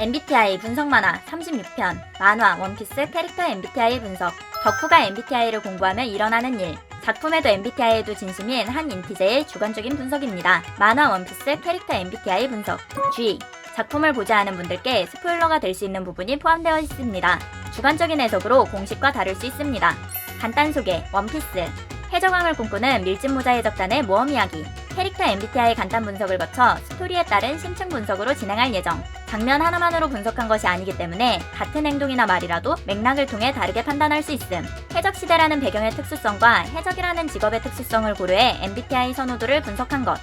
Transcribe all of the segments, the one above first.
MBTI 분석 만화 36편 만화 원피스 캐릭터 MBTI 분석 덕후가 MBTI를 공부하며 일어나는 일 작품에도 MBTI에도 진심인 한 인티제의 주관적인 분석입니다. 만화 원피스 캐릭터 MBTI 분석 G 작품을 보지 않은 분들께 스포일러가 될 수 있는 부분이 포함되어 있습니다. 주관적인 해석으로 공식과 다를 수 있습니다. 간단 소개 원피스 해적왕을 꿈꾸는 밀짚 모자 해적단의 모험 이야기 캐릭터 MBTI 간단 분석을 거쳐 스토리에 따른 심층 분석으로 진행할 예정. 장면 하나만으로 분석한 것이 아니기 때문에 같은 행동이나 말이라도 맥락을 통해 다르게 판단할 수 있음. 해적 시대라는 배경의 특수성과 해적이라는 직업의 특수성을 고려해 MBTI 선호도를 분석한 것.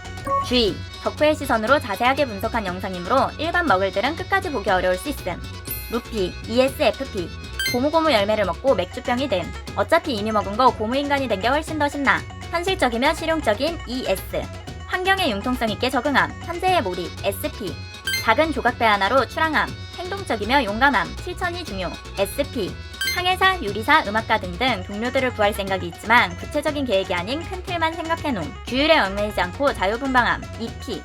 주의! 덕후의 시선으로 자세하게 분석한 영상이므로 일반 머글들은 끝까지 보기 어려울 수 있음. 루피, ESFP. 고무고무 열매를 먹고 맥주병이 됨. 어차피 이미 먹은 거 고무인간이 된 게 훨씬 더 신나. 현실적이며 실용적인 ES. 환경에 융통성 있게 적응함, 현재의 몰입, SP. 작은 조각배 하나로 출항함, 행동적이며 용감함, 실천이 중요, SP. 항해사, 요리사, 음악가 등등 동료들을 구할 생각이 있지만 구체적인 계획이 아닌 큰 틀만 생각해놓음, 규율에 얽매이지 않고 자유분방함, EP.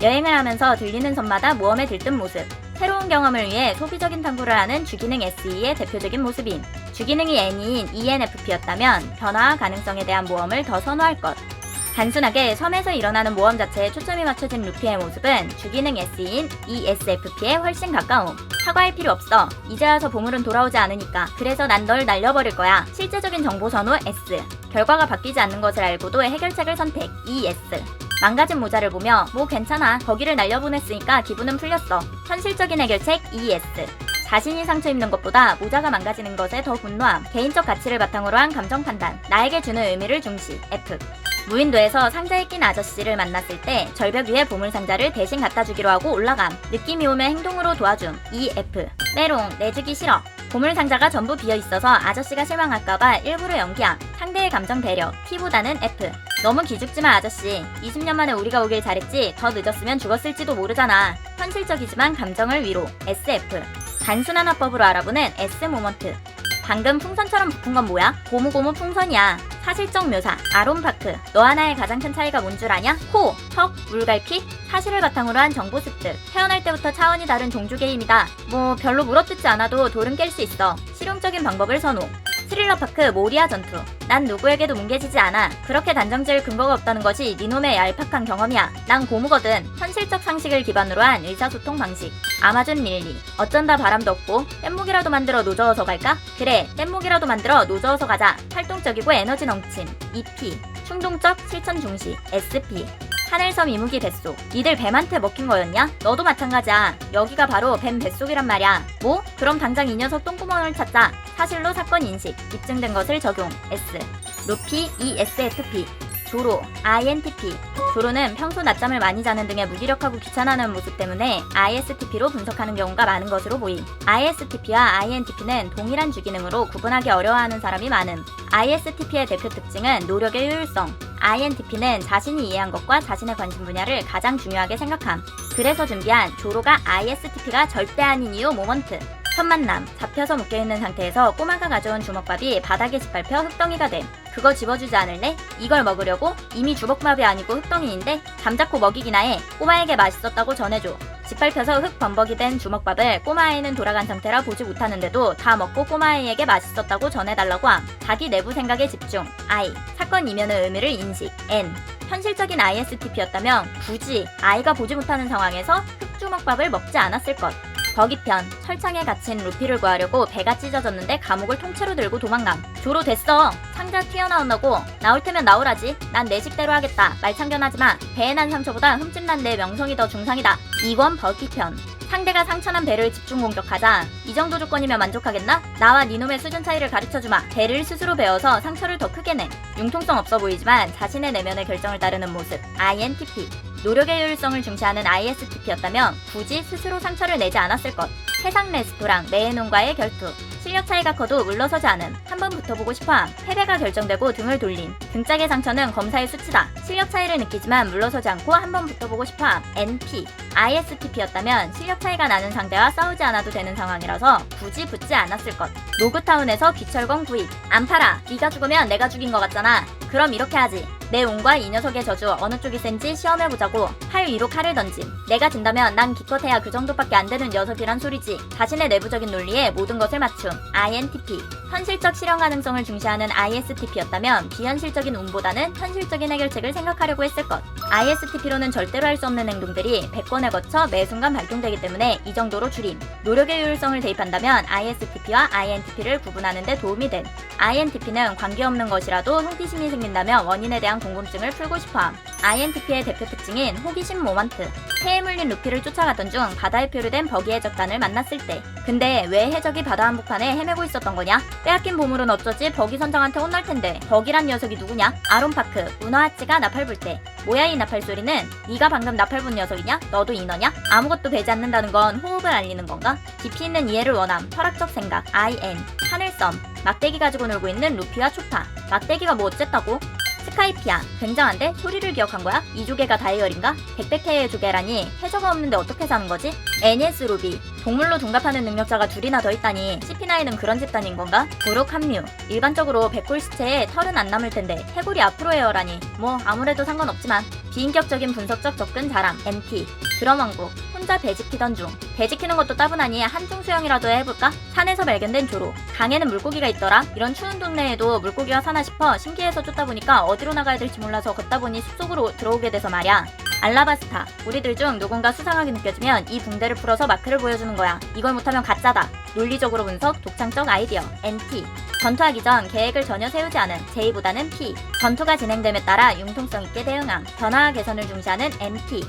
여행을 하면서 들리는 섬마다 모험에 들뜬 모습, 새로운 경험을 위해 소비적인 탐구를 하는 주기능 SE의 대표적인 모습임. 주기능이 N인 ENFP였다면 변화와 가능성에 대한 모험을 더 선호할 것. 단순하게 섬에서 일어나는 모험 자체에 초점이 맞춰진 루피의 모습은 주기능 SE인 ESFP에 훨씬 가까움. 사과할 필요 없어. 이제 와서 보물은 돌아오지 않으니까. 그래서 난 널 날려버릴 거야. 실제적인 정보 선호 S. 결과가 바뀌지 않는 것을 알고도 해결책을 선택 ES. 망가진 모자를 보며 뭐 괜찮아. 거기를 날려보냈으니까 기분은 풀렸어. 현실적인 해결책 ES. 자신이 상처 입는 것보다 모자가 망가지는 것에 더 분노함. 개인적 가치를 바탕으로 한 감정 판단. 나에게 주는 의미를 중시. F. 무인도에서 상자에 낀 아저씨를 만났을 때 절벽 위에 보물 상자를 대신 갖다 주기로 하고 올라감. 느낌이 오면 행동으로 도와줌. EF. 메롱, 내주기 싫어. 보물 상자가 전부 비어 있어서 아저씨가 실망할까봐 일부러 연기함. 상대의 감정 배려. T보다는 F. 너무 기죽지마 아저씨. 20년 만에 우리가 오길 잘했지. 더 늦었으면 죽었을지도 모르잖아. 현실적이지만 감정을 위로. SF. 단순한 화법으로 알아보는 S 모먼트. 방금 풍선처럼 붙은 건 뭐야? 고무고무 풍선이야. 사실적 묘사, 아론파크. 너 하나의 가장 큰 차이가 뭔 줄 아냐? 코, 턱, 물갈피? 사실을 바탕으로 한 정보 습득. 태어날 때부터 차원이 다른 종족의 힘이다. 뭐 별로 물어뜯지 않아도 돌은 깰 수 있어. 실용적인 방법을 선호. 스릴러 파크 모리아 전투. 난 누구에게도 뭉개지지 않아. 그렇게 단정 지을 근거가 없다는 것이 니놈의 얄팍한 경험이야. 난 고무거든. 현실적 상식을 기반으로 한 의사소통 방식. 아마존 릴리. 어쩐다 바람도 없고 뗏목이라도 만들어 노저어서 갈까? 그래, 뗏목이라도 만들어 노저어서 가자. 활동적이고 에너지 넘친. EP. 충동적 실천 중시. SP. 하늘섬 이무기 뱃속. 니들 뱀한테 먹힌 거였냐? 너도 마찬가지야. 여기가 바로 뱀 뱃속이란 말이야. 뭐? 그럼 당장 이 녀석 똥구멍을 찾자. 사실로 사건 인식. 입증된 것을 적용. S. 루피 ESFP. 조로 INTP. 조로는 평소 낮잠을 많이 자는 등의 무기력하고 귀찮아하는 모습 때문에 ISTP로 분석하는 경우가 많은 것으로 보임. ISTP와 INTP는 동일한 주기능으로 구분하기 어려워하는 사람이 많음. ISTP의 대표 특징은 노력의 효율성. INTP는 자신이 이해한 것과 자신의 관심 분야를 가장 중요하게 생각함. 그래서 준비한 조로가 ISTP가 절대 아닌 이유 모먼트. 첫 만남, 잡혀서 묶여있는 상태에서 꼬마가 가져온 주먹밥이 바닥에 짓밟혀 흙덩이가 됨. 그거 집어주지 않을래? 이걸 먹으려고? 이미 주먹밥이 아니고 흙덩이인데? 잠자코 먹이기나 해. 꼬마에게 맛있었다고 전해줘. 짓밟혀서 흙 범벅이 된 주먹밥을 꼬마아이는 돌아간 상태라 보지 못하는데도 다 먹고 꼬마아이에게 맛있었다고 전해달라고 함. 자기 내부 생각에 집중. I. 사건 이면의 의미를 인식. N. 현실적인 ISTP였다면 굳이 아이가 보지 못하는 상황에서 흙주먹밥을 먹지 않았을 것. 거기편 철창에 갇힌 루피를 구하려고 배가 찢어졌는데 감옥을 통째로 들고 도망감. 조로 됐어. 상자 튀어나온다고. 나올 테면 나오라지. 난 내 식대로 하겠다. 말창견하지마. 배에 난 상처보다 흠집난 내 명성이 더 중상이다. 이권 버기편 상대가 상처난 배를 집중 공격하자. 이 정도 조건이면 만족하겠나? 나와 니놈의 수준 차이를 가르쳐주마. 배를 스스로 베어서 상처를 더 크게 내. 융통성 없어 보이지만 자신의 내면의 결정을 따르는 모습. INTP 노력의 효율성을 중시하는 ISTP였다면 굳이 스스로 상처를 내지 않았을 것. 해상 레스토랑 메에논과의 결투. 실력 차이가 커도 물러서지 않음. 한 번 붙어보고 싶어함. 패배가 결정되고 등을 돌림. 등짝의 상처는 검사의 수치다. 실력 차이를 느끼지만 물러서지 않고 한 번 붙어보고 싶어함. NP. ISTP였다면 실력 차이가 나는 상대와 싸우지 않아도 되는 상황이라서 굳이 붙지 않았을 것. 노그타운에서 귀철건 구입. 안 팔아. 네가 죽으면 내가 죽인 것 같잖아. 그럼 이렇게 하지. 내 운과 이 녀석의 저주 어느 쪽이 센지 시험해보자고 팔 위로 칼을 던짐. 내가 진다면 난 기껏해야 그 정도밖에 안 되는 녀석이란 소리지. 자신의 내부적인 논리에 모든 것을 맞춤. INTP. 현실적 실현 가능성을 중시하는 ISTP였다면 비현실적인 운보다는 현실적인 해결책을 생각하려고 했을 것. ISTP로는 절대로 할 수 없는 행동들이 100번에 거쳐 매 순간 발동되기 때문에 이 정도로 줄임. 노력의 효율성을 대입한다면 ISTP와 INTP를 구분하는 데 도움이 된. INTP는 관계없는 것이라도 호기심이 생긴다면 원인에 대한 궁금증을 풀고 싶어함. INTP의 대표 특징인 호기심 모먼트. 해에 물린 루피를 쫓아가던 중 바다에 표류된 버기의 적단을 만났을 때. 근데 왜 해적이 바다 한복판에 헤매고 있었던 거냐? 빼앗긴 보물은 어쩌지 버기 선장한테 혼날 텐데. 버기란 녀석이 누구냐? 아론파크, 우나하치가 나팔 불 때. 뭐야 이 나팔 소리는? 네가 방금 나팔 분 녀석이냐? 너도 인어냐? 아무것도 배지 않는다는 건 호흡을 알리는 건가? 깊이 있는 이해를 원함. 철학적 생각. IN. 하늘섬. 막대기 가지고 놀고 있는 루피와 초파. 막대기가 뭐 어쨌다고? 스카이피아. 굉장한데? 소리를 기억한 거야? 이 조개가 다이얼인가? 백백해의 조개라니 해저가 없는데 어떻게 사는 거지? NS 루비. 동물로 둔갑하는 능력자가 둘이나 더 있다니 CP9은 그런 집단인 건가? 부룩 합류. 일반적으로 백골 시체에 털은 안 남을 텐데 해골이 앞으로 헤어라니 뭐 아무래도 상관없지만 비인격적인 분석적 접근 자랑 NT. 드럼 왕국. 혼자 배지키던 중. 배지키는 것도 따분하니 한중 수영이라도 해볼까? 산에서 발견된 조로. 강에는 물고기가 있더라. 이런 추운 동네에도 물고기가 사나 싶어 신기해서 쫓다 보니까 어디로 나가야 될지 몰라서 걷다 보니 숲속으로 들어오게 돼서 말이야. 알라바스타. 우리들 중 누군가 수상하게 느껴지면 이 붕대를 풀어서 마크를 보여주는 거야. 이걸 못하면 가짜다. 논리적으로 분석, 독창적 아이디어. NT. 전투하기 전 계획을 전혀 세우지 않은 J보다는 P. 전투가 진행됨에 따라 융통성 있게 대응함. 변화 개선을 중시하는 MT.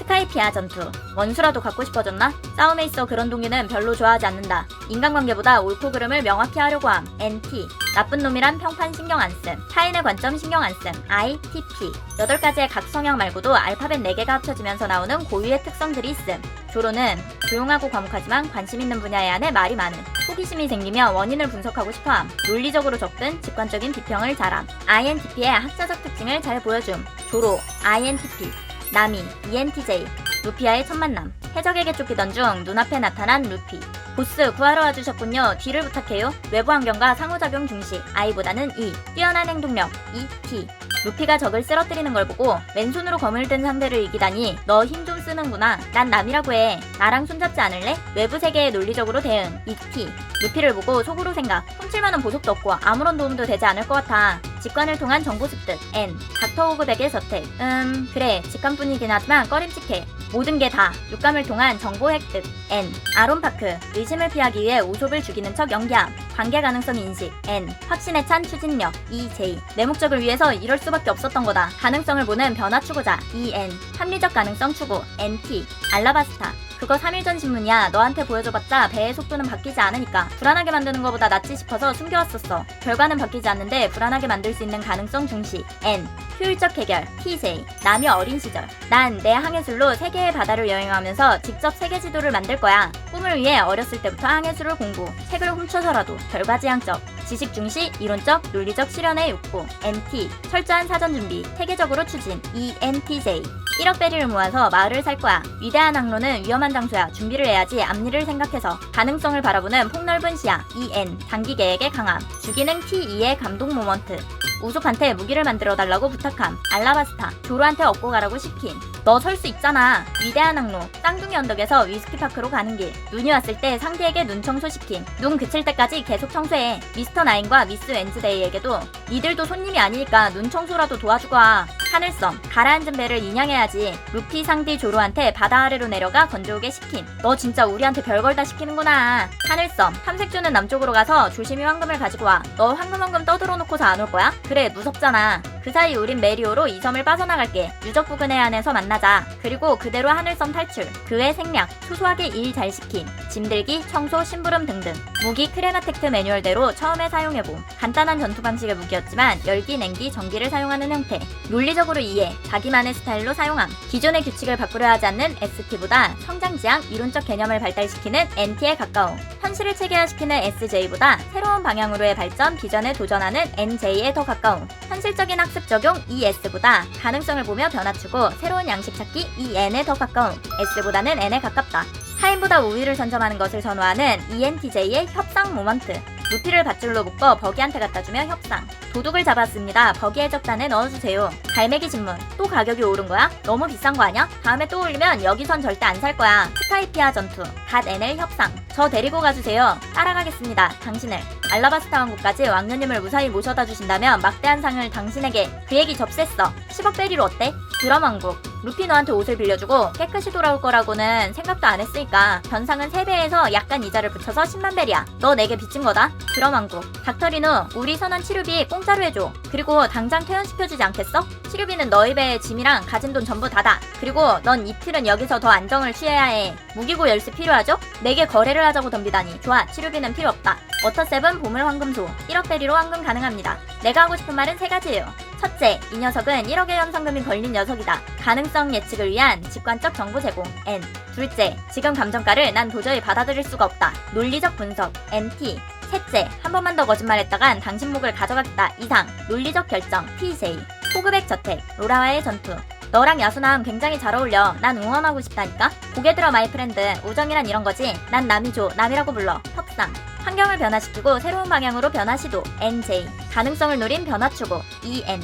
스카이피아 전투. 원수라도 갖고 싶어졌나? 싸움에 있어 그런 동기는 별로 좋아하지 않는다. 인간관계보다 옳고 그름을 명확히 하려고 함. NT. 나쁜 놈이란 평판 신경 안 씀. 타인의 관점 신경 안 씀. ITP. 8가지의 각 성향 말고도 알파벳 4개가 합쳐지면서 나오는 고유의 특성들이 있음. 조로는 조용하고 과묵하지만 관심 있는 분야에 한해 말이 많은. 호기심이 생기면 원인을 분석하고 싶어함. 논리적으로 접근, 직관적인 비평을 잘함. INTP의 학자적 특징을 잘 보여줌. 조로, INTP. 나미, ENTJ, 루피아의 첫 만남. 해적에게 쫓기던 중 눈앞에 나타난 루피. 보스 구하러 와주셨군요. 뒤를 부탁해요. 외부 환경과 상호작용 중시. I보다는 E. 뛰어난 행동력. ET. 루피가 적을 쓰러뜨리는 걸 보고 왼손으로 검을 든 상대를 이기다니 너 힘 좀 쓰는구나. 난 남이라고 해. 나랑 손잡지 않을래? 외부 세계에 논리적으로 대응. ET. 루피를 보고 속으로 생각. 훔칠만한 보석도 없고 아무런 도움도 되지 않을 것 같아. 직관을 통한 정보 습득. N. 닥터 호그백의 저택. 음, 그래. 직관뿐이긴 하지만 꺼림칙해. 모든 게 다. 육감을 통한 정보 획득. N. 아론파크. 의심을 피하기 위해 우솝을 죽이는 척 연기함. 관계 가능성 인식. N. 확신에 찬 추진력. EJ. 내 목적을 위해서 이럴 수밖에 없었던 거다. 가능성을 보는 변화 추구자. EN. 합리적 가능성 추구. NT. 알라바스타. 그거 3일 전 신문이야. 너한테 보여줘봤자 배의 속도는 바뀌지 않으니까 불안하게 만드는 것보다 낫지 싶어서 숨겨왔었어. 결과는 바뀌지 않는데 불안하게 만들 수 있는 가능성 중시. N. 효율적 해결. TJ. 남이 어린 시절. 난 내 항해술로 세계의 바다를 여행하면서 직접 세계 지도를 만들 거야. 꿈을 위해 어렸을 때부터 항해술을 공부. 책을 훔쳐서라도 결과지향적. 지식 중시, 이론적, 논리적 실현의 욕구. NT. 철저한 사전 준비. 세계적으로 추진. ENTJ. 1억 베리를 모아서 마을을 살 거야. 위대한 항로는 위험한 장소야. 준비를 해야지 앞일을 생각해서. 가능성을 바라보는 폭넓은 시야. EN. 단기 계획의 강함. 주기능 T2의 감동 모먼트. 우속한테 무기를 만들어 달라고 부탁함. 알라바스타. 조로한테 얻고 가라고 시킴. 너설 수 있잖아. 위대한 항로. 쌍둥이 언덕에서 위스키 파크로 가는 길. 눈이 왔을 때 상대에게 눈 청소 시킴. 눈 그칠 때까지 계속 청소해. 미스터 나인과 미스 웬즈데이에게도 니들도 손님이 아니니까 눈 청소라도 도와주고 와. 하늘섬. 가라앉은 배를 인양해야지. 루피 상디 조로한테 바다 아래로 내려가 건져오게 시킴. 너 진짜 우리한테 별걸 다 시키는구나. 하늘섬. 탐색조는 남쪽으로 가서 조심히 황금을 가지고 와. 너 황금 황금 떠들어 놓고서 안 올 거야? 그래 무섭잖아. 그 사이 우린 메리오로 이 섬을 빠져나갈게. 유적 부근의 안에서 만나자. 그리고 그대로 하늘섬 탈출. 그의 생략. 소소하게 일 잘 시킴. 짐들기, 청소, 심부름 등등. 무기 크레나텍트 매뉴얼대로 처음에 사용해봄. 간단한 전투 방식의 무기였지만 열기, 냉기, 전기를 사용하는 형태. 논리적으로 이해. 자기만의 스타일로 사용함. 기존의 규칙을 바꾸려 하지 않는 ST보다 성장 지향, 이론적 개념을 발달시키는 NT에 가까움. 현실을 체계화시키는 SJ보다 새로운 방향으로의 발전, 비전에 도전하는 NJ에 더 가까움. 현실적인 학습 적용 ES보다 가능성을 보며 변화추고 새로운 양식 찾기 EN에 더 가까움. S보다는 N에 가깝다. 타인보다 우위를 선점하는 것을 선호하는 ENTJ의 협상 모먼트. 루피를 밧줄로 묶어 버기한테 갖다 주며 협상. 도둑을 잡았습니다. 버기 해적단에 넣어주세요. 갈매기 신문. 또 가격이 오른 거야? 너무 비싼 거 아니야? 다음에 또 올리면 여기선 절대 안 살 거야. 스카이피아 전투. 갓 NL 협상. 저 데리고 가주세요. 따라가겠습니다. 당신을. 알라바스타 왕국까지 왕녀님을 무사히 모셔다 주신다면 막대한 상을 당신에게 그 얘기 접수했어. 10억 베리로 어때? 드럼 왕국. 루피 너한테 옷을 빌려주고 깨끗이 돌아올 거라고는 생각도 안 했으니까 변상은 3배에서 약간 이자를 붙여서 10만 베리야. 너 내게 빚진 거다. 드럼 왕국. 닥터리누 우리 선원 치료비 공짜로 해줘. 그리고 당장 퇴원시켜주지 않겠어? 치료비는 너희 배에 짐이랑 가진 돈 전부 다다. 그리고 넌 이틀은 여기서 더 안정을 취해야 해. 무기고 열쇠 필요하죠? 내게 거래를 하자고 덤비다니. 좋아, 치료비는 필요 없다. 워터세븐 보물 황금소 1억 베리로 황금 가능합니다. 내가 하고 싶은 말은 세 가지예요. 첫째, 이 녀석은 1억의 현상금이 걸린 녀석이다. 가능 성 예측을 위한 직관적 정보 제공 N. 둘째, 지금 감정가를 난 도저히 받아들일 수가 없다. 논리적 분석 NT. 셋째, 한 번만 더 거짓말했다간 당신 목을 가져가겠다. 이상. 논리적 결정 TJ. 호그백 저택 로라와의 전투. 너랑 야수남 굉장히 잘 어울려. 난 응원하고 싶다니까. 고개 들어 마이 프렌드. 우정이란 이런 거지. 난 남이죠. 남이라고 불러. 협상. 환경을 변화시키고 새로운 방향으로 변화 시도. NJ. 가능성을 노린 변화 추구. EN.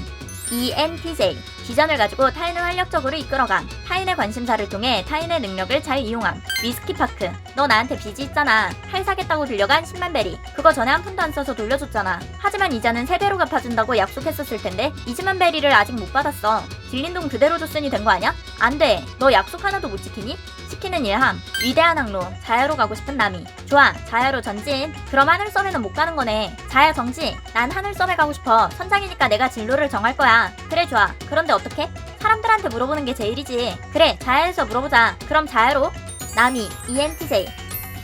ENTJ. 비전을 가지고 타인을 활력적으로 이끌어감. 타인의 관심사를 통해 타인의 능력을 잘 이용함. 위스키파크. 너 나한테 빚이 있잖아. 팔 사겠다고 빌려간 10만 베리. 그거 전에 한 푼도 안 써서 돌려줬잖아. 하지만 이자는 3배로 갚아준다고 약속했었을 텐데 20만 베리를 아직 못 받았어. 빌린 돈 그대로 줬으니 된 거 아니야? 안 돼. 너 약속 하나도 못 지키니? 시키는 일함. 위대한 항로. 자야로 가고 싶은 남이. 좋아. 자야로 전진. 그럼 하늘섬에는 못 가는 거네. 자야 정지. 난 하늘섬에 가고 싶어. 선장이니까 내가 진로를 정할 거야. 그래 좋아. 그런데 어떻게? 사람들한테 물어보는 게 제일이지. 그래. 자야에서 물어보자. 그럼 자야로. 남이. ENTJ.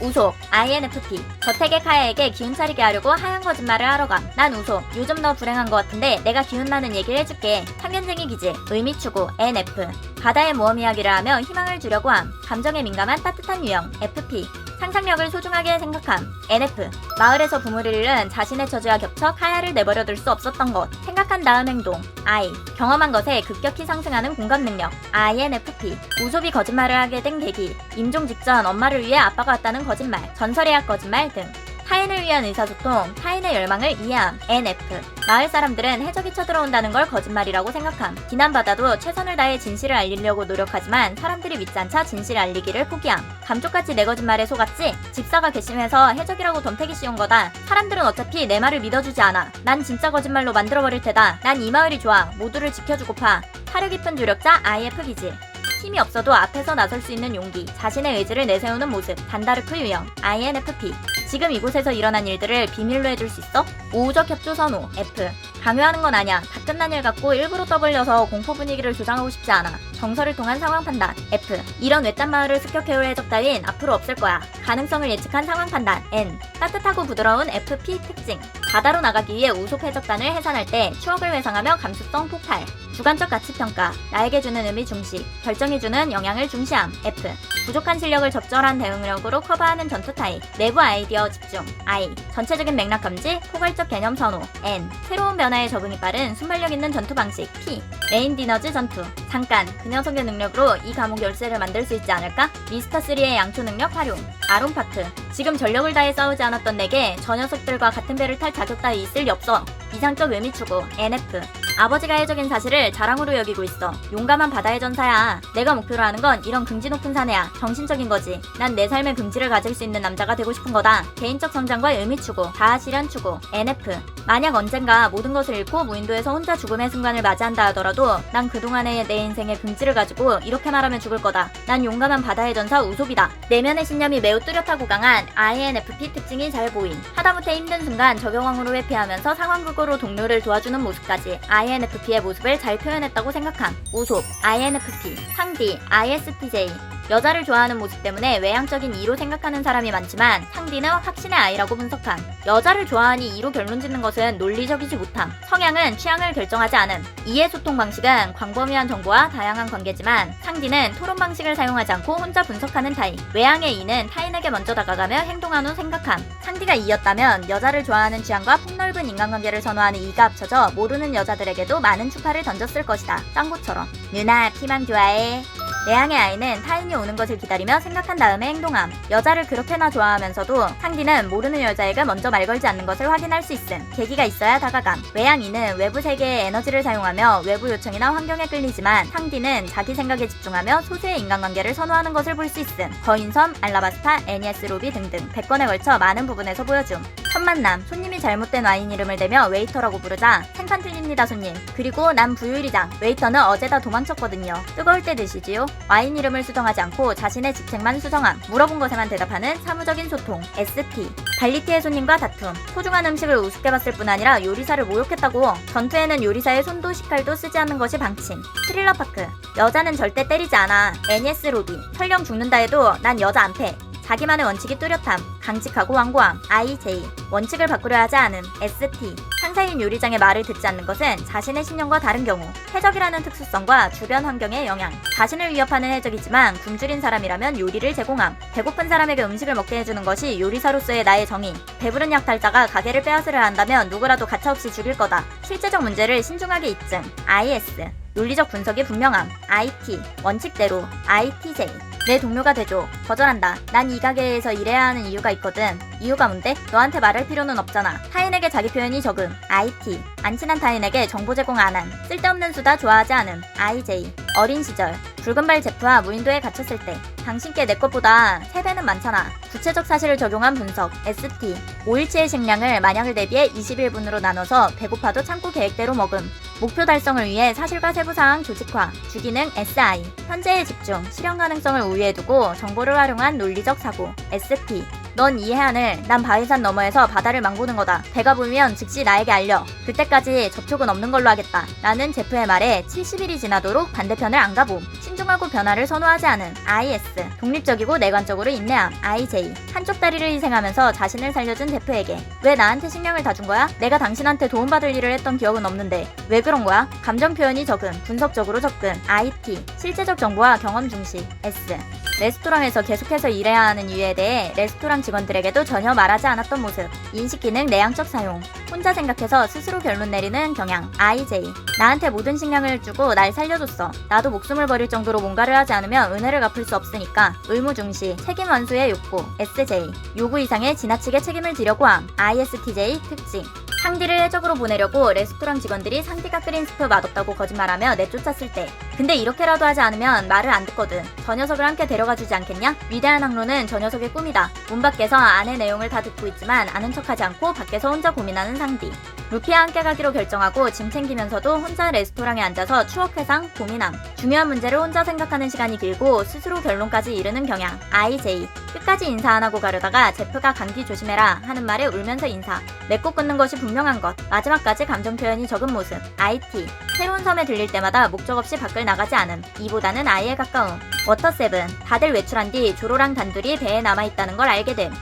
우속, INFP. 저택의 카야에게 기운 차리게 하려고 하얀 거짓말을 하러 감. 난 우속. 요즘 너 불행한 것 같은데 내가 기운 나는 얘기를 해줄게. 편견쟁이 기질, 의미 추구, NF. 바다의 모험 이야기를 하며 희망을 주려고 함. 감정에 민감한 따뜻한 유형, FP. 상상력을 소중하게 생각함, NF. 마을에서 부모를 잃은 자신의 처지와 겹쳐 카야를 내버려둘 수 없었던 것. 생각한 다음 행동, I. 경험한 것에 급격히 상승하는 공감 능력, INFP. 우sob이 거짓말을 하게 된 계기. 임종 직전 엄마를 위해 아빠가 왔다는 거짓말, 전설의 학 거짓말 등. 타인을 위한 의사소통, 타인의 열망을 이해함, NF. 마을 사람들은 해적이 쳐들어온다는 걸 거짓말이라고 생각함. 비난받아도 최선을 다해 진실을 알리려고 노력하지만 사람들이 않자 진실을 알리기를 포기함. 감쪽같이 내 거짓말에 속았지? 집사가 괘씸해서 해적이라고 덤태기 씌운 거다. 사람들은 어차피 내 말을 믿어주지 않아. 난 진짜 거짓말로 만들어버릴 테다. 난 이 마을이 좋아. 모두를 지켜주고파. 사려 깊은 조력자 IF 기질. 힘이 없어도 앞에서 나설 수 있는 용기, 자신의 의지를 내세우는 모습, 단다르크 유형, INFP. 지금 이곳에서 일어난 일들을 비밀로 해줄 수 있어? 우호적 협조 선호, F. 강요하는 건 아냐. 다 끝난 일 같고 일부러 떠벌려서 공포 분위기를 조장하고 싶지 않아. 정서를 통한 상황 판단, F. 이런 외딴 마을을 습격해올 해적 따윈 앞으로 없을 거야. 가능성을 예측한 상황 판단, N. 따뜻하고 부드러운 FP 특징. 바다로 나가기 위해 우속 해적단을 해산할 때 추억을 회상하며 감수성 폭발. 주관적 가치 평가, 나에게 주는 의미 중시, 결정해주는 영향을 중시함, F. 부족한 실력을 적절한 대응력으로 커버하는 전투 타입, 내부 아이디어 집중, I. 전체적인 맥락 감지, 포괄적 개념 선호, N. 새로운 변화에 적응이 빠른 순발력 있는 전투 방식, P. 메인 디너즈 전투. 잠깐, 그 녀석의 능력으로 이 감옥 열쇠를 만들 수 있지 않을까? 미스터3의 양초 능력 활용, 아론 파트. 지금 전력을 다해 싸우지 않았던 내게 저 녀석들과 같은 배를 탈 자격 따위 있을 리 없어. 이상적 의미 추구, NF. 아버지가 해적인 사실을 자랑으로 여기고 있어. 용감한 바다의 전사야. 내가 목표로 하는 건 이런 긍지 높은 사내야. 정신적인 거지. 난 내 삶의 긍지를 가질 수 있는 남자가 되고 싶은 거다. 개인적 성장과 의미 추구, 실현 추구, NF. 만약 언젠가 모든 것을 잃고 무인도에서 혼자 죽음의 순간을 맞이한다 하더라도 난 그동안의 내 인생의 긍지를 가지고 이렇게 말하면 죽을 거다. 난 용감한 바다의 전사 우솝이다. 내면의 신념이 매우 뚜렷하고 강한 INFP 특징이 잘 보인. 하다못해 힘든 순간 적용왕으로 회피하면서 상황극으로 동료를 도와주는 모습까지 INFP의 모습을 잘 표현했다고 생각함. 우솝, INFP, 상디, ISTJ. 여자를 좋아하는 모습 때문에 외향적인 이로 생각하는 사람이 많지만 상디는 확신의 아이라고 분석함. 여자를 좋아하니 이로 결론 짓는 것은 논리적이지 못함. 성향은 취향을 결정하지 않음. 이해 소통 방식은 광범위한 정보와 다양한 관계지만 상디는 토론 방식을 사용하지 않고 혼자 분석하는 타입. 외향의 이는 타인에게 먼저 다가가며 행동한 후 생각함. 상디가 이였다면 여자를 좋아하는 취향과 폭넓은 인간관계를 선호하는 이가 합쳐져 모르는 여자들에게도 많은 추파를 던졌을 것이다. 짱구처럼. 누나 피망 좋아해. 내향의 아이는 타인이 오는 것을 기다리며 생각한 다음에 행동함. 여자를 그렇게나 좋아하면서도 상디는 모르는 여자에게 먼저 말 걸지 않는 것을 확인할 수 있음. 계기가 있어야 다가감. 외향이는 외부 세계의 에너지를 사용하며 외부 요청이나 환경에 끌리지만 상디는 자기 생각에 집중하며 소수의 인간관계를 선호하는 것을 볼 수 있음. 거인섬, 알라바스타, 애니에스 로비 등등 100건에 걸쳐 많은 부분에서 보여줌. 첫 만남, 손님이 잘못된 와인 이름을 대며 웨이터라고 부르자 생판 틀립니다 손님. 그리고 난 부유리장, 웨이터는 어제 다 도망쳤거든요. 뜨거울 때 드시지요? 와인 이름을 수정하지 않고 자신의 직책만 수정함. 물어본 것에만 대답하는 사무적인 소통, ST. 발리티의 손님과 다툼. 소중한 음식을 우습게 봤을 뿐 아니라 요리사를 모욕했다고. 전투에는 요리사의 손도 식칼도 쓰지 않는 것이 방침. 스릴러 파크. 여자는 절대 때리지 않아. NES 로비. 설령 죽는다 해도 난 여자 안 패. 자기만의 원칙이 뚜렷함, 강직하고 완고함, IJ, 원칙을 바꾸려 하지 않음, ST, 상사인 요리장의 말을 듣지 않는 것은 자신의 신념과 다른 경우, 해적이라는 특수성과 주변 환경의 영향, 자신을 위협하는 해적이지만 굶주린 사람이라면 요리를 제공함, 배고픈 사람에게 음식을 먹게 해주는 것이 요리사로서의 나의 정의, 배부른 약탈자가 가게를 빼앗으려 한다면 누구라도 가차없이 죽일 거다, 실제적 문제를 신중하게 입증, IS, 논리적 분석이 분명함, IT, 원칙대로, ITJ, 내 동료가 되줘. 거절한다. 난 이 가게에서 일해야 하는 이유가 있거든. 이유가 뭔데? 너한테 말할 필요는 없잖아. 타인에게 자기 표현이 적음. IT. 안 친한 타인에게 정보 제공 안 함. 쓸데없는 수다 좋아하지 않음. IJ. 어린 시절. 붉은발 제프와 무인도에 갇혔을 때. 당신께 내 것보다 3배는 많잖아. 구체적 사실을 적용한 분석. ST. 5일치의 식량을 만약을 대비해 21분으로 나눠서 배고파도 참고 계획대로 먹음. 목표 달성을 위해 사실과 세부사항 조직화, 주기능 SI, 현재에 집중, 실현 가능성을 우위에 두고 정보를 활용한 논리적 사고, ST. 넌 이 해안을 난 바위산 너머에서 바다를 망보는 거다. 배가 불면 즉시 나에게 알려. 그때까지 접촉은 없는 걸로 하겠다. 라는 제프의 말에 70일이 지나도록 반대편을 안 가봄. 신중하고 변화를 선호하지 않은 IS. 독립적이고 내관적으로 인내함. IJ. 한쪽 다리를 희생하면서 자신을 살려준 제프에게. 왜 나한테 식량을 다 준 거야? 내가 당신한테 도움받을 일을 했던 기억은 없는데. 왜 그런 거야? 감정 표현이 적음. 분석적으로 접근. IT. 실제적 정보와 경험 중시. S. 레스토랑에서 계속해서 일해야 하는 이유에 대해 레스토랑 직원들에게도 전혀 말하지 않았던 모습. 인식 기능 내향적 사용. 혼자 생각해서 스스로 결론 내리는 경향. IJ. 나한테 모든 식량을 주고 날 살려줬어. 나도 목숨을 버릴 정도로 뭔가를 하지 않으면 은혜를 갚을 수 없으니까. 의무 중시. 책임 완수의 욕구. SJ. 요구 이상의 지나치게 책임을 지려고 함. ISTJ 특징. 상디를 해적으로 보내려고 레스토랑 직원들이 상디가 끓인 스프 맛없다고 거짓말하며 내쫓았을 때 근데 이렇게라도 하지 않으면 말을 안 듣거든 저 녀석을 함께 데려가 주지 않겠냐? 위대한 항로는 저 녀석의 꿈이다 문 밖에서 안의 내용을 다 듣고 있지만 아는 척하지 않고 밖에서 혼자 고민하는 상디 루피와 함께 가기로 결정하고 짐 챙기면서도 혼자 레스토랑에 앉아서 추억 회상, 고민함. 중요한 문제를 혼자 생각하는 시간이 길고 스스로 결론까지 이르는 경향. IJ. 끝까지 인사 안 하고 가려다가 제프가 감기 조심해라 하는 말에 울면서 인사. 맺고 끊는 것이 분명한 것. 마지막까지 감정 표현이 적은 모습. IT. 새로운 섬에 들릴 때마다 목적 없이 밖을 나가지 않음. 이보다는 아이에 가까움. 워터세븐. 다들 외출한 뒤 조로랑 단둘이 배에 남아있다는 걸 알게 됨.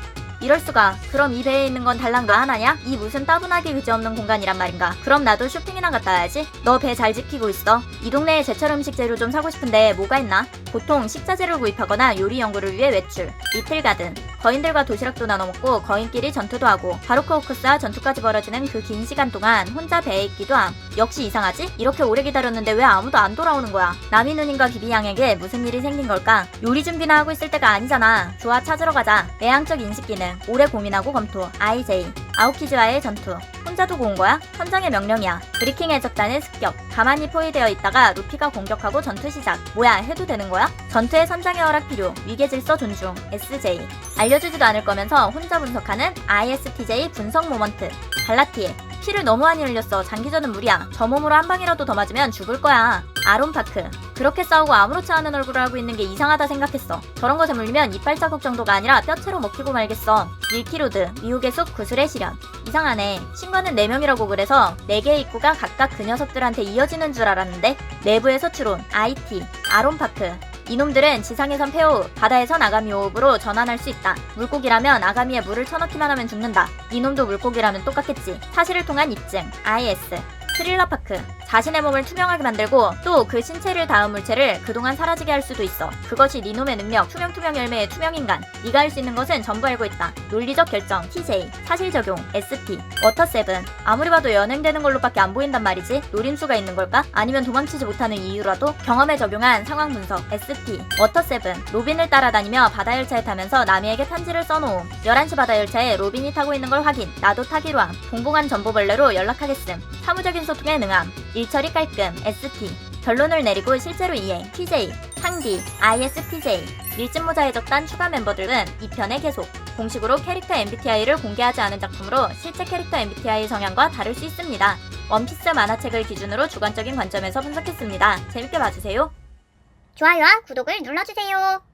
이럴 수가. 그럼 이 배에 있는 건 달랑 너 하나냐? 이 무슨 따분하기 그지없는 공간이란 말인가? 그럼 나도 쇼핑이나 갔다 와야지. 너 배 잘 지키고 있어. 이 동네에 제철 음식 재료 좀 사고 싶은데 뭐가 있나? 보통 식자재를 구입하거나 요리 연구를 위해 외출. 이틀 가든. 거인들과 도시락도 나눠 먹고 거인끼리 전투도 하고 바로크 호크스와 전투까지 벌어지는 그 긴 시간 동안 혼자 배에 있기도 함. 역시 이상하지? 이렇게 오래 기다렸는데 왜 아무도 안 돌아오는 거야? 남이 누님과 비비양에게 무슨 일이 생긴 걸까? 요리 준비나 하고 있을 때가 아니잖아. 좋아 찾으러 가자. 내향적 인식 기 능. 오래 고민하고 검토. IJ. 아오키즈와의 전투. 혼자 두고 온 거야? 선장의 명령이야. 브리킹 해적단의 습격. 가만히 포위되어 있다가 루피가 공격하고 전투 시작. 뭐야, 해도 되는 거야? 전투의 선장의 허락 필요. 위계 질서 존중. SJ. 알려주지도 않을 거면서 혼자 분석하는 ISTJ 분석 모먼트. 발라티에. 피를 너무 많이 흘렸어. 장기전은 무리야. 저 몸으로 한 방이라도 더 맞으면 죽을 거야. 아론파크. 그렇게 싸우고 아무렇지 않은 얼굴을 하고 있는 게 이상하다 생각했어. 저런 것에 물리면 이빨 자국 정도가 아니라 뼈채로 먹히고 말겠어. 밀키로드, 미혹의 숲, 구슬의 시련. 이상하네. 신과는 4명이라고 그래서 4개의 입구가 각각 그 녀석들한테 이어지는 줄 알았는데 내부에서 추론, IT, 아론파크. 이놈들은 지상에선 폐호흡, 바다에선 아가미 호흡으로 전환할 수 있다. 물고기라면 아가미에 물을 쳐넣기만 하면 죽는다. 이놈도 물고기라면 똑같겠지. 사실을 통한 입증, IS. 스릴러 파크. 자신의 몸을 투명하게 만들고 또 그 신체를 닿은 물체를 그동안 사라지게 할 수도 있어. 그것이 니놈의 능력. 투명 투명 열매의 투명 인간. 네가 할 수 있는 것은 전부 알고 있다. 논리적 결정. TJ. 사실 적용. ST. 워터 세븐. 아무리 봐도 연행되는 걸로밖에 안 보인단 말이지. 노림수가 있는 걸까? 아니면 도망치지 못하는 이유라도? 경험에 적용한 상황 분석. ST. 워터 세븐. 로빈을 따라다니며 바다 열차에 타면서 남이에게 편지를 써놓음. 11시 바다 열차에 로빈이 타고 있는 걸 확인. 나도 타기로 함. 봉봉한 전보벌레로 연락하겠음. 사무적인 소통에 능함. 일처리 깔끔. ST. 결론을 내리고 실제로 이행. TJ. 상디. ISTJ. 밀짚 모자에 적단 추가 멤버들은 2편에 계속. 공식으로 캐릭터 MBTI를 공개하지 않은 작품으로 실제 캐릭터 MBTI 성향과 다를 수 있습니다. 원피스 만화책을 기준으로 주관적인 관점에서 분석했습니다. 재밌게 봐주세요. 좋아요와 구독을 눌러주세요.